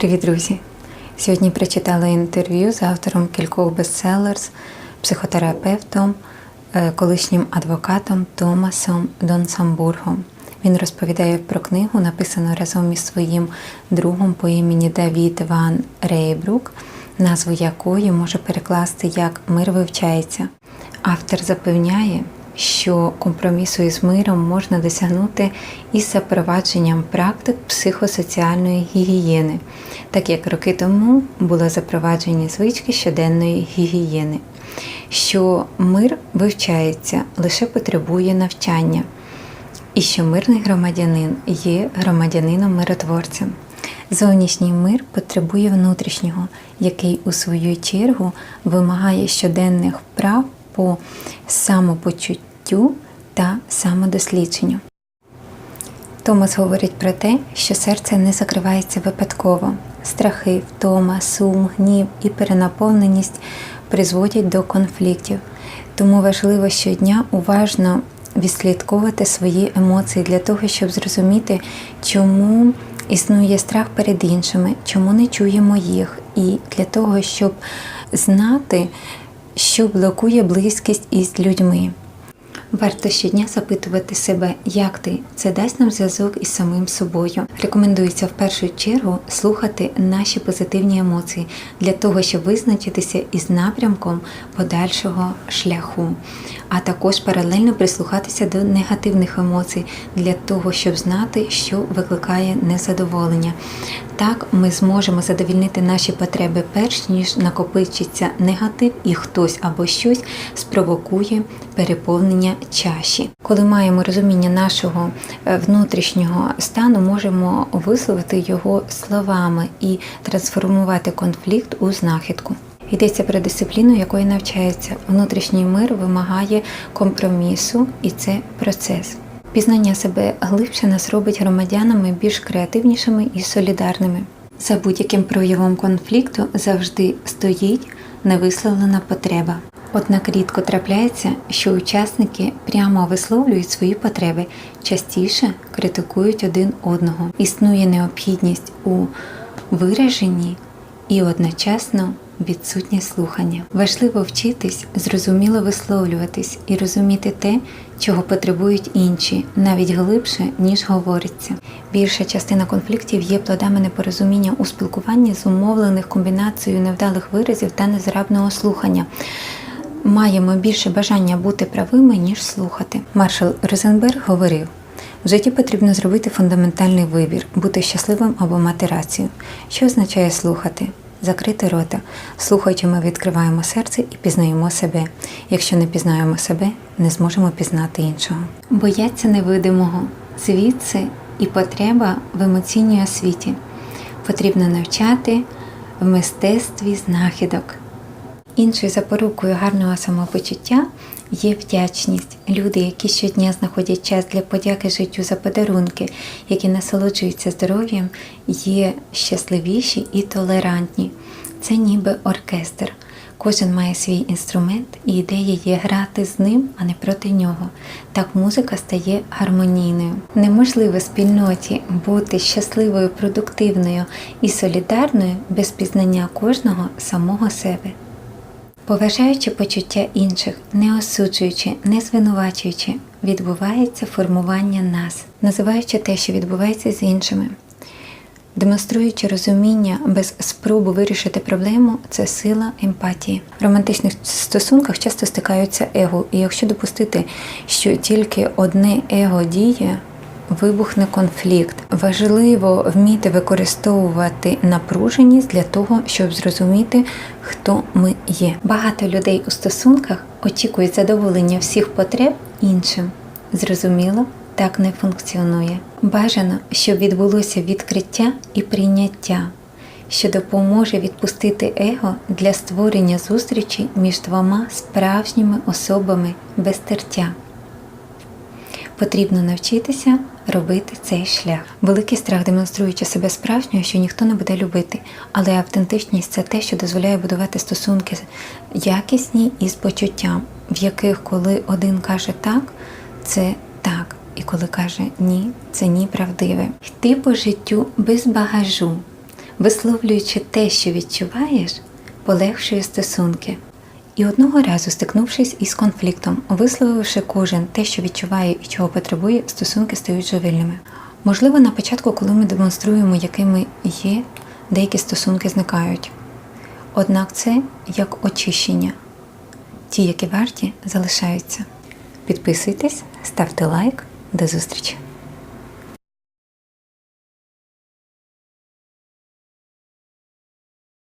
Привіт, друзі! Сьогодні прочитала інтерв'ю з автором кількох бестселерс, психотерапевтом, е, колишнім адвокатом Томасом Донсамбургом. Він розповідає про книгу, написану разом із своїм другом по імені Давід Ван Рейбрук, назву якої може перекласти як Мир вивчається. Автор запевняє, що компромісу із миром можна досягнути із запровадженням практик психосоціальної гігієни, так як роки тому були запроваджені звички щоденної гігієни, що мир вивчається, лише потребує навчання, і що мирний громадянин є громадянином миротворцем. Зовнішній мир потребує внутрішнього, який у свою чергу вимагає щоденних вправ по самопочуттю та самодослідженню. Томас говорить про те, що серце не закривається випадково. Страхи, втома, сум, гнів і перенаповненість призводять до конфліктів. Тому важливо щодня уважно відслідковувати свої емоції для того, щоб зрозуміти, чому існує страх перед іншими, чому не чуємо їх, і для того, щоб знати, що блокує близькість із людьми. Варто щодня запитувати себе, як ти це дасть нам зв'язок із самим собою. Рекомендується в першу чергу слухати наші позитивні емоції для того, щоб визначитися із напрямком подальшого шляху, а також паралельно прислухатися до негативних емоцій для того, щоб знати, що викликає незадоволення. Так ми зможемо задовільнити наші потреби перш ніж накопичиться негатив, і хтось або щось спровокує переповнення чаші. Коли маємо розуміння нашого е, внутрішнього стану, можемо висловити його словами і трансформувати конфликт у знахідку. Йдеться про дисципліну, якої навчається. Внутрішній мир вимагає компромісу, і це процес. Пізнання себе глибше нас робить громадянами більш креативнішими і солідарними. За будь-яким проявом конфлікту завжди стоїть невисловлена потреба. Однак рідко трапляється, що учасники прямо висловлюють свої потреби, частіше критикують один одного. Існує необхідність у вираженні і одночасно відсутнє слухання. Важливо вчитись зрозуміло висловлюватись і розуміти те, чого потребують інші, навіть глибше, ніж говориться. Більша частина конфліктів є плодами непорозуміння у спілкуванні з умовлених комбінацією невдалих виразів та незграбного слухання. Маємо більше бажання бути правими, ніж слухати. Маршал Розенберг говорив. В житті потрібно зробити фундаментальний вибір бути щасливим або мати рацію. Що означає слухати? Закрити рота. Слухаючи, ми відкриваємо серце і пізнаємо себе. Якщо не пізнаємо себе, не зможемо пізнати іншого. Бояться невидимого, звідси і потреба в емоційній освіті. Потрібно навчати в мистецтві знахідок. Іншою запорукою гарного самопочуття є вдячність. Люди, які щодня знаходять час для подяки життю за подарунки, які насолоджуються здоров'ям, є щасливіші і толерантні. Це ніби оркестр. Кожен має свій інструмент, і ідея є грати з ним, а не проти нього. Так музика стає гармонійною. Неможливо спільноті бути щасливою, продуктивною і солідарною без пізнання кожного самого себе. Поважаючи почуття інших, не осуджуючи, не звинувачуючи, відбувається формування нас, називаючи те, що відбувається з іншими. Демонструючи розуміння без спробу вирішити проблему, це сила емпатії. В романтичних стосунках часто стикаються его, і якщо допустити, що тільки одне его діє, вибухне конфлікт. Важливо вміти використовувати напруженість для того, щоб зрозуміти, хто ми є. Багато людей у стосунках очікують задоволення всіх потреб іншим. Зрозуміло, так не функціонує. Бажано, щоб відбулося відкриття і прийняття. Що допоможе відпустити его для створення зустрічі між двома справжніми особами без тертя. Потрібно навчитися робити цей шлях. Великий страх, демонструючи себе справжньою, що ніхто не буде любити, але автентичність це те, що дозволяє будувати стосунки якісні і з почуттям, в яких, коли один каже так, це так, і коли каже ні, це ні правдиве. Йти по життю без багажу. Висловлюючи те, що відчуваєш, полегшує стосунки. І одного разу, стикнувшись із конфліктом, висловивши кожен те, що відчуває і чого потребує, стосунки стають живильними. Можливо, на початку, коли ми демонструємо, якими є, деякі стосунки зникають. Однак це як очищення. Ті, які варті, залишаються. Підписуйтесь, ставте лайк. До зустрічі!